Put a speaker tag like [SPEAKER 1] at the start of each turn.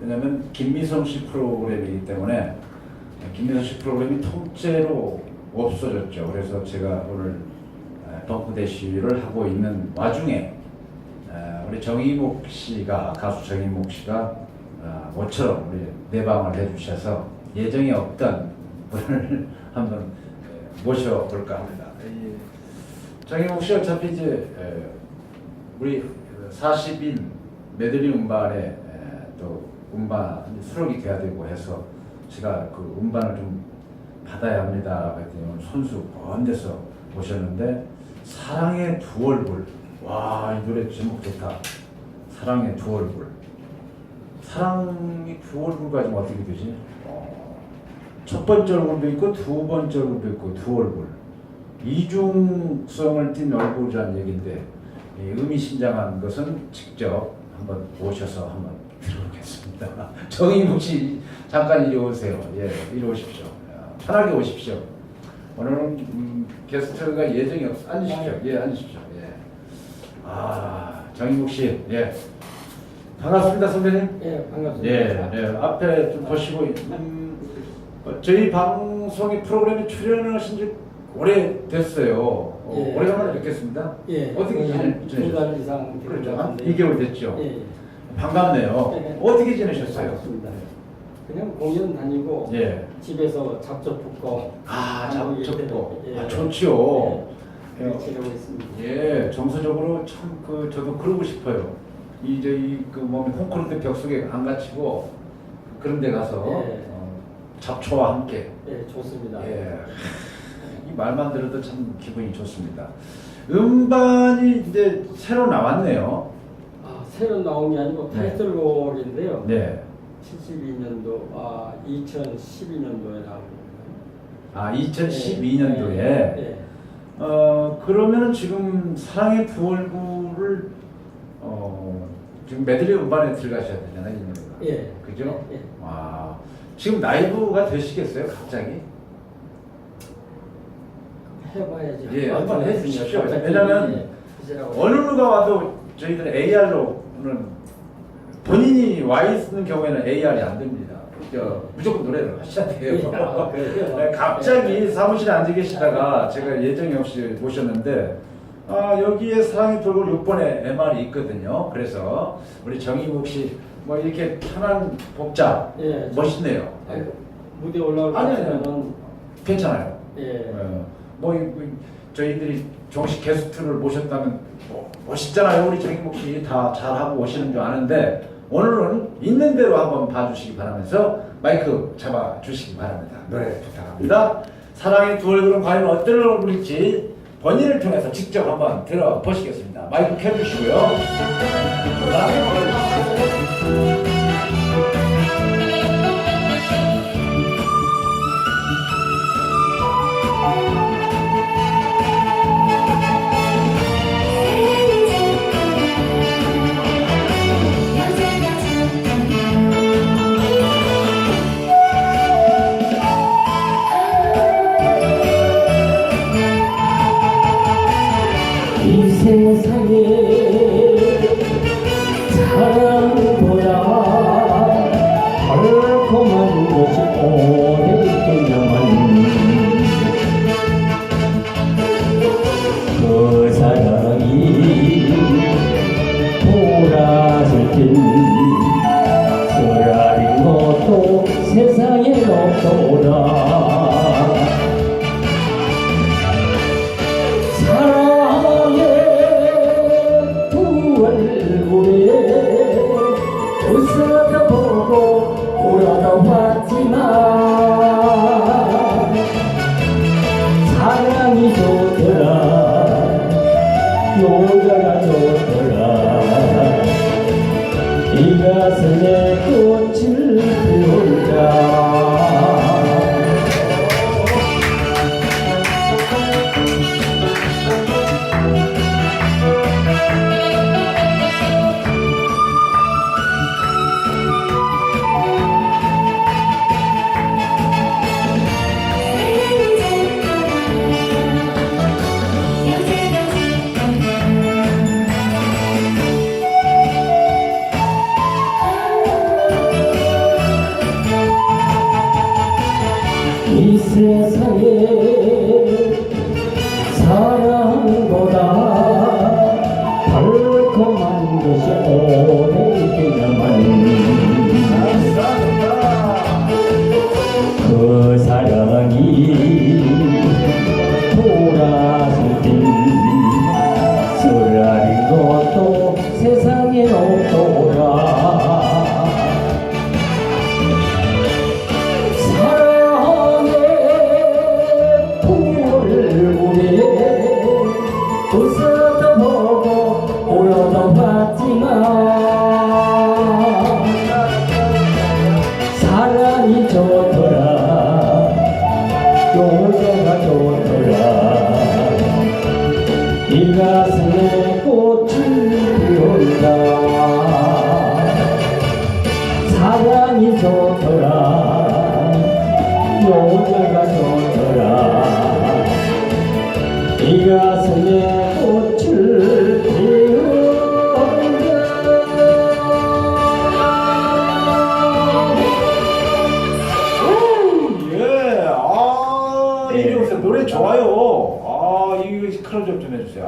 [SPEAKER 1] 왜냐면 김미성 씨 프로그램이기 때문에 김미성 씨 프로그램이 통째로 없어졌죠. 그래서 제가 오늘 에, 덤프 대시를 하고 있는 와중에 에, 우리 정희목 씨가 가수 정희목 씨가 아, 모처럼 우리 내방을 해주셔서 예정에 없던 분을 한번 에, 모셔볼까 합니다. 이 정희목 씨 어차피 이제 에, 우리 40인 메들리 음반에 에, 또 음반 수록이 돼야 되고 해서 제가 그 음반을 좀 받아야 합니다. 그랬더니 손수 먼 데서 오셨는데 사랑의 두 얼굴 와 이 노래 제목 좋다. 사랑의 두 얼굴 사랑이 두 얼굴까지 어떻게 되지? 어, 첫 번째 얼굴도 있고 두 번째 얼굴도 있고 두 얼굴 이중성을 띤 얼굴이라는 얘기인데 이 의미심장한 것은 직접 한번 모셔서 한번 들어보겠습니다. 정인국 씨 잠깐 이리 오세요. 예, 이리 오십시오. 야, 편하게 오십시오. 오늘은 음, 게스트가 예정이 없. 앉으십시오. 예, 앉으십시오. 예. 아, 정인국 씨, 예, 반갑습니다, 선배님.
[SPEAKER 2] 예, 반갑습니다.
[SPEAKER 1] 예, 예, 앞에 좀 보시고 음, 어, 저희 방송의 프로그램에 출연하신 지 오래 됐어요. 어,
[SPEAKER 2] 예.
[SPEAKER 1] 오래간만에 뵙겠습니다.
[SPEAKER 2] 예,
[SPEAKER 1] 어떻게 지내- 지내셨어요?
[SPEAKER 2] 두달 이상 된
[SPEAKER 1] 그렇죠. 것한
[SPEAKER 2] 같은데.
[SPEAKER 1] 2개월 됐죠.
[SPEAKER 2] 예, 예.
[SPEAKER 1] 반갑네요.
[SPEAKER 2] 네.
[SPEAKER 1] 어떻게 지내셨어요?
[SPEAKER 2] 반갑습니다. 그냥 공연 다니고
[SPEAKER 1] 예.
[SPEAKER 2] 집에서 잡초 붓고
[SPEAKER 1] 아, 잡초고.
[SPEAKER 2] 예.
[SPEAKER 1] 아, 좋지요.
[SPEAKER 2] 예, 그렇게 지내고 있습니다.
[SPEAKER 1] 예, 정서적으로 참 그 저도 그러고 싶어요. 이 저희 그 몸이 콘크리트 벽 속에 안 갇히고 그런 데 가서
[SPEAKER 2] 예.
[SPEAKER 1] 어, 잡초와 함께
[SPEAKER 2] 예, 좋습니다.
[SPEAKER 1] 예. 이 말만 들어도 참 기분이 좋습니다. 음반이 이제 새로 나왔네요.
[SPEAKER 2] 아, 새로 나온 게 아니고
[SPEAKER 1] 네.
[SPEAKER 2] 타이틀곡인데요.
[SPEAKER 1] 네.
[SPEAKER 2] 72년도, 아, 2012년도에 나온 거예요.
[SPEAKER 1] 아, 2012년도에.
[SPEAKER 2] 예,
[SPEAKER 1] 어, 그러면은 지금 사랑의 두 얼굴을 어, 지금 메들리 음반에 들어가셔야 되잖아요, 이 노래가.
[SPEAKER 2] 예.
[SPEAKER 1] 그죠?
[SPEAKER 2] 예.
[SPEAKER 1] 와. 지금 라이브가 되시겠어요, 갑자기?
[SPEAKER 2] 해봐야죠.
[SPEAKER 1] 예, 한번 해주십시오. 왜냐면
[SPEAKER 2] 예.
[SPEAKER 1] 어느 누가 와도 저희들은 AR로는 본인이 와 있는 경우에는 AR이 안 됩니다. 저, 무조건 노래를 하셔야 돼요.
[SPEAKER 2] 예, 아?
[SPEAKER 1] 네, 갑자기
[SPEAKER 2] 예.
[SPEAKER 1] 사무실에 앉아 계시다가 제가 예정이 없이 모셨는데 아, 여기에 사랑의 돌고 6번에 MR이 있거든요. 그래서 우리 정희국 씨뭐 이렇게 편한 복자
[SPEAKER 2] 예,
[SPEAKER 1] 멋있네요.
[SPEAKER 2] 아,
[SPEAKER 1] 예.
[SPEAKER 2] 무대 올라올
[SPEAKER 1] 아니, 아니,
[SPEAKER 2] 때는
[SPEAKER 1] 괜찮아요.
[SPEAKER 2] 예.
[SPEAKER 1] 어, 뭐, 이- 뭐 저희들이 정식 게스트를 모셨다면 뭐, 멋있잖아요. 우리 정희목 씨다 잘하고 오시는 줄 아는데 오늘은 있는 대로 한번 봐주시기 바라면서 마이크 잡아 주시기 바랍니다. 노래 부탁합니다. 사랑의 두 얼굴은 과연 어떤 얼굴일지 본인을 통해서 직접 한번 들어보시겠습니다. 마이크 켜주시고요.
[SPEAKER 2] 이 세상에 사랑보다 달콤한 것이 오래됐겠냐만. 그 사랑이 돌아설 땐 쓰라린 것도 세상에 없더라 봤지만 사랑이 좋더라. 여자가 좋더라. 이 가슴에 꽃을 피울까 세상에 여자가 좋더라 이 가슴에 꽃을 피운다. 사랑이 좋더라. 여자가 좋더라. 이 가슴에
[SPEAKER 1] 클로즈업 좀 해주세요.